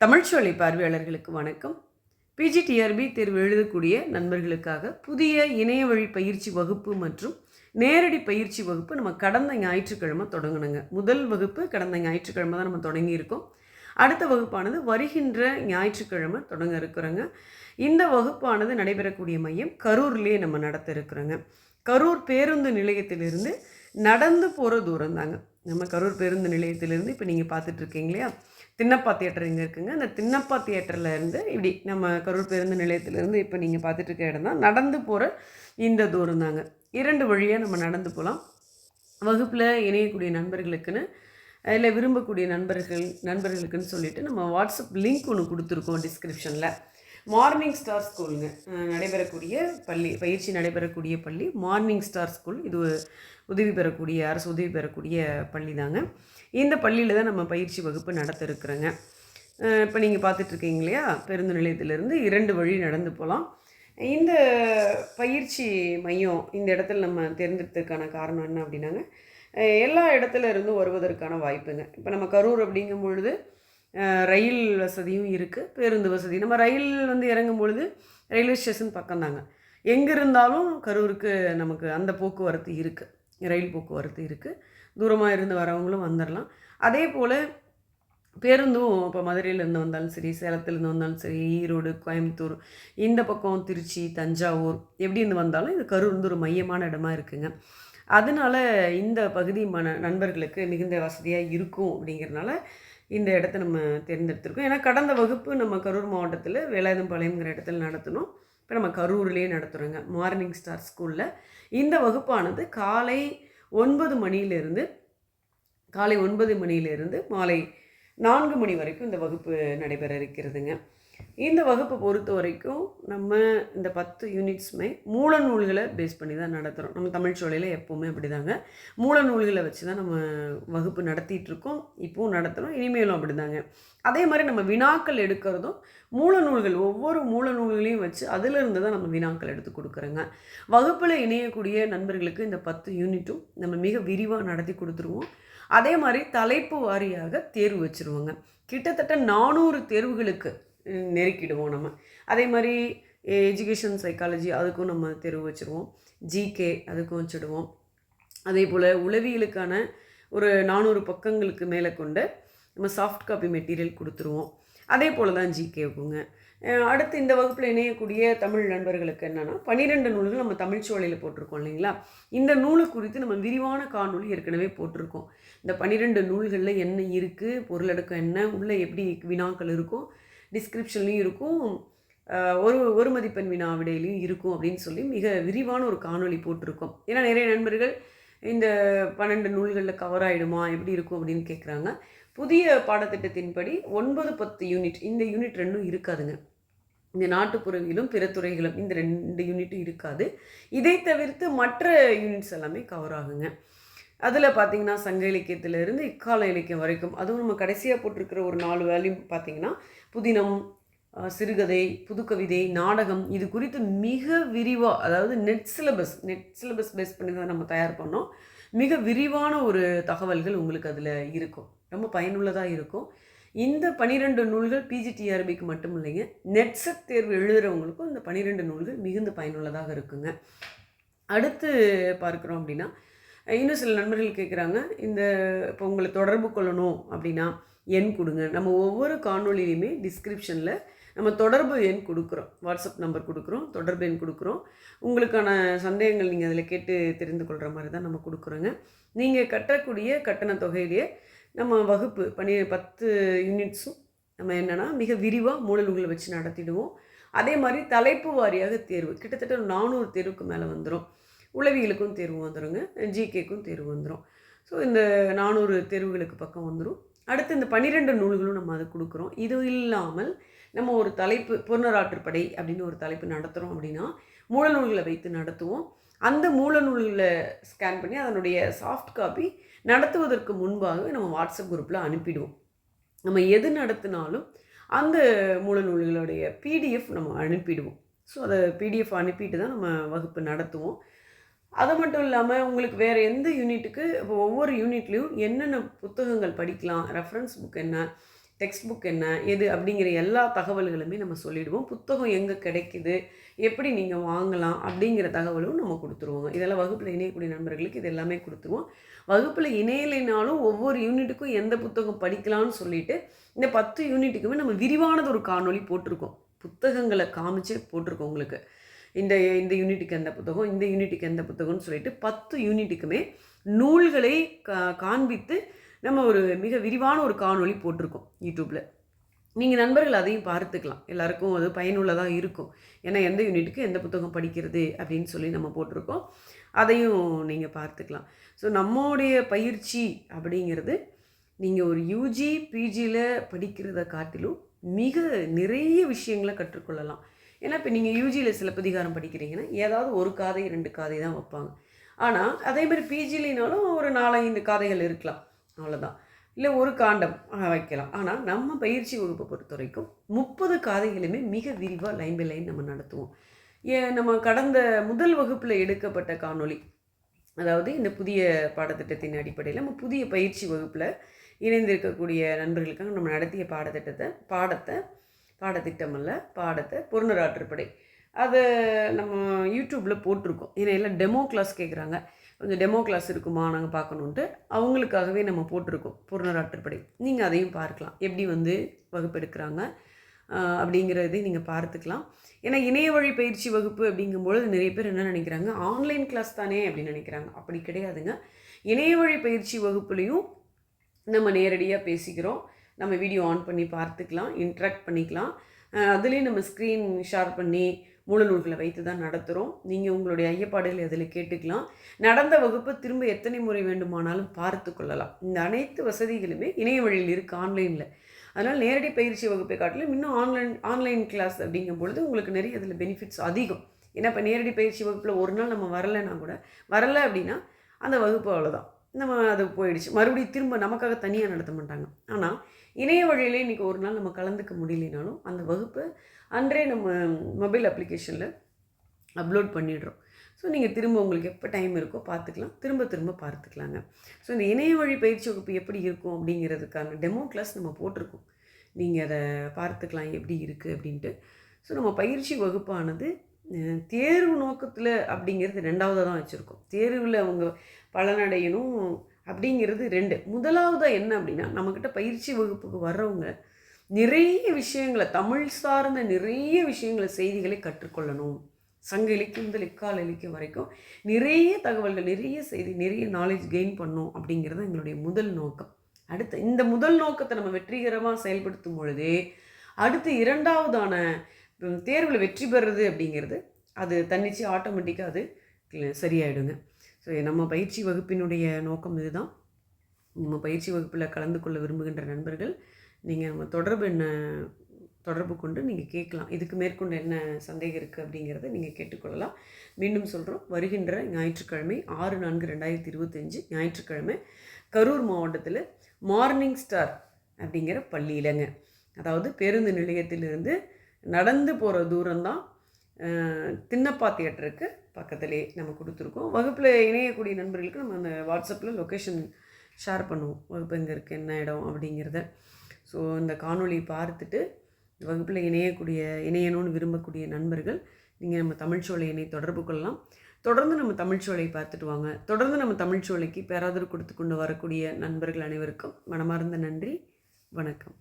தமிழ்ச்சொலை பார்வையாளர்களுக்கு வணக்கம். பிஜிடிஆர்பி தேர்வு எழுதக்கூடிய நண்பர்களுக்காக புதிய இணைய வழி பயிற்சி வகுப்பு மற்றும் நேரடி பயிற்சி வகுப்பு நம்ம கடந்த ஞாயிற்றுக்கிழமை தொடங்கணுங்க. முதல் வகுப்பு கடந்த ஞாயிற்றுக்கிழமை தான் நம்ம தொடங்கியிருக்கோம். அடுத்த வகுப்பானது வருகின்ற ஞாயிற்றுக்கிழமை தொடங்க இருக்கிறோங்க. இந்த வகுப்பானது நடைபெறக்கூடிய மையம் கரூர்லேயே நம்ம நடத்த இருக்கிறோங்க. கரூர் பேருந்து நிலையத்திலிருந்து நடந்து போகிற தூரம் தாங்க நம்ம கரூர் பேருந்து நிலையத்திலிருந்து இப்போ நீங்கள் பார்த்துட்ருக்கீங்க இல்லையா? தின்னப்பா தியேட்டர் இங்கே இருக்குங்க. அந்த தின்னப்பா தியேட்டரில் இருந்து இப்படி நம்ம கரூர் பேருந்து நிலையத்திலேருந்து இப்போ நீங்கள் பார்த்துட்டு இருக்க இடம் தான் நடந்து போகிற இந்த தூரம் தாங்க. இரண்டு வழியாக நம்ம நடந்து போகலாம் வகுப்பில் இணையக்கூடிய நண்பர்களுக்குன்னு இல்லை விரும்பக்கூடிய நண்பர்கள் நண்பர்களுக்குன்னு சொல்லிட்டு நம்ம வாட்ஸ்அப் லிங்க் ஒன்று கொடுத்துருக்கோம் டிஸ்கிரிப்ஷனில் மார்னிங் ஸ்டார் ஸ்கூலுங்க நடைபெறக்கூடிய பள்ளி பயிற்சி நடைபெறக்கூடிய பள்ளி மார்னிங் ஸ்டார் ஸ்கூல் இது உதவி பெறக்கூடிய அரசு உதவி பெறக்கூடிய பள்ளி தாங்க. இந்த பள்ளியில் தான் நம்ம பயிற்சி வகுப்பு நடத்த இருக்கிறோங்க. இப்போ நீங்கள் பார்த்துட்ருக்கீங்க இல்லையா? பேருந்து நிலையத்திலேருந்து இரண்டு வழி நடந்து போகலாம் இந்த பயிற்சி மையம் இந்த இடத்துல நம்ம தேர்ந்தெடுத்ததுக்கான காரணம் என்ன அப்படின்னாங்க எல்லா இடத்துல இருந்தும் வருவதற்கான வாய்ப்புங்க. இப்போ நம்ம கரூர் அப்படிங்கும் பொழுது ரயில் வசதியும் இருக்குது பேருந்து வசதி. நம்ம ரயில் வந்து இறங்கும் பொழுது ரயில்வே ஸ்டேஷன் பக்கம்தாங்க எங்கே இருந்தாலும் கரூருக்கு நமக்கு அந்த போக்குவரத்து இருக்குது ரயில் போக்குவரத்து இருக்குது தூரமாக இருந்து வரவங்களும் வந்துடலாம் அதே போல் பேருந்தும் இப்போ மதுரையிலேருந்து வந்தாலும் சரி சேலத்துலேருந்து வந்தாலும் சரி ஈரோடு கோயம்புத்தூர் இந்த பக்கம் திருச்சி தஞ்சாவூர் எப்படி இருந்து வந்தாலும் இது கரூர் வந்து ஒரு மையமான இடமா இருக்குங்க. அதனால இந்த பகுதி மன நண்பர்களுக்கு மிகுந்த வசதியாக இருக்கும் அப்படிங்கிறனால இந்த இடத்த நம்ம தேர்ந்தெடுத்திருக்கோம். ஏன்னா கடந்த வகுப்பு நம்ம கரூர் மாவட்டத்தில் வேலாயுதம்பாளையம்ங்கிற இடத்துல நடத்தினோம். இப்போ நம்ம கரூர்லேயே நடத்துகிறோங்க மார்னிங் ஸ்டார் ஸ்கூலில் இந்த வகுப்பானது காலை ஒன்பது மணியிலிருந்து காலை ஒன்பது மணியிலிருந்து மாலை நான்கு மணி வரைக்கும் இந்த வகுப்பு நடைபெற இருக்கிறதுங்க. இந்த வகுப்பை பொறுத்த வரைக்கும் நம்ம இந்த பத்து யூனிட்ஸுமே மூல நூல்களை பேஸ் பண்ணி தான் நடத்துகிறோம் நம்ம தமிழ் சோலையில் எப்போவுமே அப்படி தாங்க மூல நூல்களை வச்சு தான் நம்ம வகுப்பு நடத்திட்டு இருக்கோம். இப்போவும் நடத்துகிறோம் இனிமேலும் அப்படி தாங்க அதே மாதிரி நம்ம வினாக்கள் எடுக்கிறதும் மூல நூல்கள் ஒவ்வொரு மூல நூல்களையும் வச்சு அதிலிருந்து தான் நம்ம வினாக்கள் எடுத்து கொடுக்குறோங்க. வகுப்பில் இணையக்கூடிய நண்பர்களுக்கு இந்த பத்து யூனிட்டும் நம்ம மிக விரிவாக நடத்தி கொடுத்துருவோம். அதே மாதிரி தலைப்பு வாரியாக தேர்வு வச்சுருவோங்க. கிட்டத்தட்ட நானூறு தேர்வுகளுக்கு நெருக்கிடுவோம் நம்ம. அதே மாதிரி எஜுகேஷன் சைக்காலஜி அதுக்கும் நம்ம தெரு வச்சுருவோம். ஜிகே அதுக்கும் வச்சுடுவோம். அதே போல் உளவியலுக்கான ஒரு நானூறு பக்கங்களுக்கு மேலே கொண்ட நம்ம சாஃப்ட் காப்பி மெட்டீரியல் கொடுத்துருவோம். அதே போல் தான் ஜிகேவுக்குங்க அடுத்து இந்த வகுப்பில் இணையக்கூடிய தமிழ் நண்பர்களுக்கு என்னென்னா பன்னிரெண்டு நூல்கள் நம்ம தமிழ் சோலையில் போட்டிருக்கோம் இல்லைங்களா? இந்த நூலை குறித்து நம்ம விரிவான காணொளி ஏற்கனவே போட்டிருக்கோம். இந்த பன்னிரெண்டு நூல்களில் என்ன இருக்குது பொருளடக்கம் என்ன உள்ளே எப்படி வினாக்கள் இருக்கும் டிஸ்கிரிப்ஷன்லேயும் இருக்கும். ஒரு ஒரு மதிப்பெண் வினா விடையிலையும் இருக்கும் அப்படின்னு சொல்லி மிக விரிவான ஒரு காணொளி போட்டிருக்கோம். ஏன்னா நிறைய நண்பர்கள் இந்த பன்னெண்டு நூல்களில் கவர் ஆகிடுமா எப்படி இருக்கும் அப்படின்னு கேட்குறாங்க புதிய பாடத்திட்டத்தின்படி ஒன்பது பத்து யூனிட் இந்த யூனிட் ரெண்டும் இருக்காதுங்க. இந்த நாட்டுப்புறவியலும் பிற துறைகளும் இந்த ரெண்டு யூனிட்டும் இருக்காது. இதை தவிர்த்து மற்ற யூனிட்ஸ் எல்லாமே கவர் ஆகுங்க. அதில் பார்த்தீங்கன்னா சங்க இலக்கியத்திலிருந்து இக்கால இலக்கியம் வரைக்கும் அதுவும் நம்ம கடைசியாக போட்டிருக்கிற ஒரு நாலு வேல்யூம் பார்த்தீங்கன்னா புதினம் சிறுகதை புதுக்கவிதை நாடகம் இது குறித்து மிக விரிவாக அதாவது NET syllabus NET syllabus base பண்ணி தான் நம்ம தயார் பண்ணோம். மிக விரிவான ஒரு தகவல்கள் உங்களுக்கு அதில் இருக்கும். ரொம்ப பயனுள்ளதாக இருக்கும். இந்த பனிரெண்டு நூல்கள் பிஜிடிஆர்பிக்கு மட்டும் இல்லைங்க நெட்செட் தேர்வு எழுதுகிறவங்களுக்கும் இந்த பனிரெண்டு நூல்கள் மிகுந்த பயனுள்ளதாக இருக்குங்க. அடுத்து பார்க்குறோம் அப்படின்னா இன்னும் சில நண்பர்கள் கேட்குறாங்க இந்த இப்போ உங்களை தொடர்பு கொள்ளணும் அப்படின்னா எண் கொடுங்க. நம்ம ஒவ்வொரு காணொளியிலையுமே டிஸ்கிரிப்ஷனில் நம்ம தொடர்பு எண் கொடுக்குறோம். வாட்ஸ்அப் நம்பர் கொடுக்குறோம் தொடர்பு எண் கொடுக்குறோம். உங்களுக்கான சந்தேகங்கள் நீங்கள் அதில் கேட்டு தெரிந்து கொள்கிற மாதிரி தான் நம்ம கொடுக்குறோங்க. நீங்கள் கட்டக்கூடிய கட்டண தொகையிலேயே நம்ம வகுப்பு பனி பத்து யூனிட்ஸும் நம்ம என்னென்னா மிக விரிவாக மூலநூல்களை வச்சு நடத்திடுவோம். அதே மாதிரி தலைப்பு வாரியாக தேர்வு. கிட்டத்தட்ட நானூறு தேர்வுக்கு மேலே வந்துடும் உளவியலுக்கும் தேர்வு வந்துடுங்க ஜிகேக்கும் தேர்வு வந்துடும் ஸோ இந்த நானூறு தேர்வுகளுக்கு பக்கம் வந்துடும் அடுத்து இந்த பன்னிரெண்டு நூல்களும் நம்ம அது கொடுக்குறோம். இது இல்லாமல் நம்ம ஒரு தலைப்பு பொருணராற்றுப்படை அப்படின்னு ஒரு தலைப்பு நடத்துகிறோம் அப்படின்னா மூலநூல்களை வைத்து நடத்துவோம். அந்த மூலநூல்களை ஸ்கேன் பண்ணி அதனுடைய சாஃப்ட் காப்பி நடத்துவதற்கு முன்பாக நம்ம வாட்ஸ்அப் குரூப்பில் அனுப்பிடுவோம். நம்ம எது நடத்தினாலும் அந்த மூலநூல்களுடைய பிடிஎஃப் நம்ம அனுப்பிடுவோம். ஸோ அதை பிடிஎஃப் அனுப்பிட்டு தான் நம்ம வகுப்பு நடத்துவோம். அது மட்டும் இல்லாமல் உங்களுக்கு வேறு எந்த யூனிட்டுக்கு இப்போ ஒவ்வொரு யூனிட்லேயும் என்னென்ன புத்தகங்கள் படிக்கலாம் ரெஃபரன்ஸ் புக் என்ன டெக்ஸ்ட் புக் என்ன எது அப்படிங்கிற எல்லா தகவல்களுமே நம்ம சொல்லிவிடுவோம் புத்தகம் எங்கே கிடைக்குது எப்படி நீங்கள் வாங்கலாம் அப்படிங்கிற தகவலும் நம்ம கொடுத்துருவோங்க. இதெல்லாம் வகுப்பில் இணையக்கூடிய நண்பர்களுக்கு இது எல்லாமே கொடுத்துருவோம். வகுப்பில் இணையலைனாலும் ஒவ்வொரு யூனிட்டுக்கும் எந்த புத்தகம் படிக்கலாம்னு சொல்லிட்டு இந்த பத்து யூனிட்டுக்குமே நம்ம விரிவானது ஒரு காணொளி போட்டிருக்கோம். புத்தகங்களை காமிச்சே போட்டிருக்கோம் உங்களுக்கு. இந்த இந்த யூனிட்டுக்கு எந்த புத்தகம் இந்த யூனிட்டுக்கு எந்த புத்தகம்னு சொல்லிட்டு பத்து யூனிட்டுக்குமே நூல்களை கா காண்பித்து நம்ம ஒரு மிக விரிவான ஒரு காணொளி போட்டிருக்கோம் யூடியூப்பில் நீங்கள் நண்பர்கள் அதையும் பார்த்துக்கலாம். எல்லாருக்கும் அது பயனுள்ளதாக இருக்கும். ஏன்னா எந்த யூனிட்டுக்கு எந்த புத்தகம் படிக்கிறது அப்படின்னு சொல்லி நம்ம போட்டிருக்கோம். அதையும் நீங்கள் பார்த்துக்கலாம். ஸோ நம்மளுடைய பயிற்சி அப்படிங்கிறது நீங்கள் ஒரு யூஜி பிஜியில் படிக்கிறத காட்டிலும் மிக நிறைய விஷயங்களை கற்றுக்கொள்ளலாம். ஏன்னா இப்போ நீங்கள் யூஜியில் சிலப்பதிகாரம் படிக்கிறீங்கன்னா ஏதாவது ஒரு காதை ரெண்டு காதை தான் வைப்பாங்க. ஆனால் அதே மாதிரி பிஜிலினாலும் ஒரு நாலஞ்சு காதைகள் இருக்கலாம். அவ்வளோதான் இல்லை ஒரு காண்டம் வைக்கலாம். ஆனால் நம்ம பயிற்சி வகுப்பை பொறுத்த வரைக்கும் முப்பது காதைகளுமே மிக விரிவாக லைன் பை லைன் நம்ம நடத்துவோம். ஏ நம்ம கடந்த முதல் வகுப்பில் எடுக்கப்பட்ட காணொளி அதாவது இந்த புதிய பாடத்திட்டத்தின் அடிப்படையில் நம்ம புதிய பயிற்சி வகுப்பில் இணைந்திருக்கக்கூடிய நண்பர்களுக்காக நம்ம நடத்திய பாடத்திட்டத்தை பாடத்தை பாடத்திட்டம் அல்ல பாடத்தை பொருணராற்றுப்படை அதை நம்ம யூடியூப்பில் போட்டிருக்கோம். ஏன்னா எல்லாம் டெமோ கிளாஸ் கேட்குறாங்க கொஞ்சம் டெமோ கிளாஸ் இருக்குமா நாங்கள் பார்க்கணுன்ட்டு அவங்களுக்காகவே நம்ம போட்டிருக்கோம் பூர்ணராற்றுப்படை நீங்கள் அதையும் பார்க்கலாம். எப்படி வந்து வகுப்பெடுக்கிறாங்க அப்படிங்கிறதையும் நீங்கள் பார்த்துக்கலாம். ஏன்னா இணைய வழி பயிற்சி வகுப்பு அப்படிங்கும்பொழுது நிறைய பேர் என்ன நினைக்கிறாங்க ஆன்லைன் கிளாஸ் தானே அப்படின்னு நினைக்கிறாங்க. அப்படி கிடையாதுங்க. இணைய வழி பயிற்சி வகுப்புலேயும் நம்ம நேரடியாக பேசிக்கிறோம். நம்ம வீடியோ ஆன் பண்ணி பார்த்துக்கலாம் இன்ட்ராக்ட் பண்ணிக்கலாம். அதுலேயும் நம்ம ஸ்க்ரீன் ஷேர் பண்ணி மூல நூல்களை வைத்து தான் நடத்துகிறோம் நீங்கள் உங்களுடைய ஐயப்பாடுகளை அதில் கேட்டுக்கலாம். நடந்த வகுப்பு திரும்ப எத்தனை முறை வேண்டுமானாலும் பார்த்து கொள்ளலாம். இந்த அனைத்து வசதிகளுமே இணைய வழியில் இருக்குது ஆன்லைனில் அதனால் நேரடி பயிற்சி வகுப்பை காட்டிலும் இன்னும் ஆன்லைன் ஆன்லைன் கிளாஸ் அப்படிங்கும் பொழுது உங்களுக்கு நிறைய அதில் பெனிஃபிட்ஸ் அதிகம். ஏன்னா இப்போ நேரடி பயிற்சி வகுப்பில் ஒரு நாள் நம்ம வரலைன்னா கூட வரலை அப்படின்னா அந்த வகுப்பு அவ்வளோதான் நம்ம அது போயிடுச்சு. மறுபடியும் திரும்ப நமக்காக தனியாக நடத்த மாட்டாங்க. ஆனால் இணைய வழியிலே இன்றைக்கி ஒரு நாள் நம்ம கலந்துக்க முடியலனாலும் அந்த வகுப்பை அன்றே நம்ம மொபைல் அப்ளிகேஷனில் அப்லோட் பண்ணிடுறோம். ஸோ நீங்கள் திரும்ப உங்களுக்கு எப்போ டைம் இருக்கோ பார்த்துக்கலாம். திரும்ப திரும்ப பார்த்துக்கலாங்க. ஸோ இந்த இணைய வழி பயிற்சி வகுப்பு எப்படி இருக்கும் அப்படிங்கிறதுக்கான டெமோ கிளாஸ் நம்ம போட்டிருக்கோம். நீங்கள் அதை பார்த்துக்கலாம் எப்படி இருக்குது அப்படின்ட்டு. ஸோ நம்ம பயிற்சி வகுப்பானது தேர்வு நோக்கத்தில் அப்படிங்கிறது ரெண்டாவதாக தான் வச்சுருக்கோம். தேர்வில் அவங்க பலனடையணும் அப்படிங்கிறது ரெண்டு. முதலாவதாக என்ன அப்படின்னா நம்மக்கிட்ட பயிற்சி வகுப்புக்கு வர்றவங்க நிறைய விஷயங்களை தமிழ் சார்ந்த நிறைய விஷயங்களை செய்திகளை கற்றுக்கொள்ளணும். சங்க இலக்கியம் முதல் இக்கால இலக்கியம் வரைக்கும் நிறைய தகவல்கள் நிறைய செய்தி நிறைய நாலேஜ் கெயின் பண்ணும் அப்படிங்கிறது எங்களுடைய முதல் நோக்கம். அடுத்து இந்த முதல் நோக்கத்தை நம்ம வெற்றிகரமாக செயல்படுத்தும் பொழுதே அடுத்து இரண்டாவதான தேர்வில் வெற்றி பெறுறது அப்படிங்கிறது அது தன்னிச்சு ஆட்டோமேட்டிக்காக அது சரியாயிடுங்க. ஸோ நம்ம பயிற்சி வகுப்பினுடைய நோக்கம் இதுதான். நம்ம பயிற்சி வகுப்பில் கலந்து கொள்ள விரும்புகின்ற நண்பர்கள் நீங்கள் நம்ம தொடர்பு என்ன தொடர்பு கொண்டு நீங்கள் கேட்கலாம். இதுக்கு மேற்கொண்டு என்ன சந்தேகம் இருக்குது அப்படிங்கிறத நீங்கள் கேட்டுக்கொள்ளலாம். மீண்டும் சொல்கிறோம் வருகின்ற ஞாயிற்றுக்கிழமை ஆறு நான்கு ரெண்டாயிரத்தி இருபத்தஞ்சி ஞாயிற்றுக்கிழமை கரூர் மாவட்டத்தில் மார்னிங் ஸ்டார் அப்படிங்கிற பள்ளியிலங்க. அதாவது பேருந்து நிலையத்திலிருந்து நடந்து போகிற தூரம்தான் தின்னப்பா தியேட்டருக்கு பக்கத்திலே நம்ம கொடுத்துருக்கோம். வகுப்பில் இணையக்கூடிய நண்பர்களுக்கு நம்ம அந்த வாட்ஸ்அப்பில் லொக்கேஷன் ஷேர் பண்ணுவோம். வகுப்பு எங்கே இருக்குது என்ன இடம் அப்படிங்கிறத. ஸோ இந்த காணொளி பார்த்துட்டு வகுப்பில் இணையக்கூடிய இணையணும்னு விரும்பக்கூடிய நண்பர்கள் நீங்கள் நம்ம தமிழ்ச்சோலை இணை தொடர்பு கொள்ளலாம். தொடர்ந்து நம்ம தமிழ்ச்சோலை பார்த்துட்டு வாங்க. தொடர்ந்து நம்ம தமிழ்ச்சோலைக்கு பேராதரவு கொடுத்து கொண்டு வரக்கூடிய நண்பர்கள் அனைவருக்கும் மனமார்ந்த நன்றி. வணக்கம்.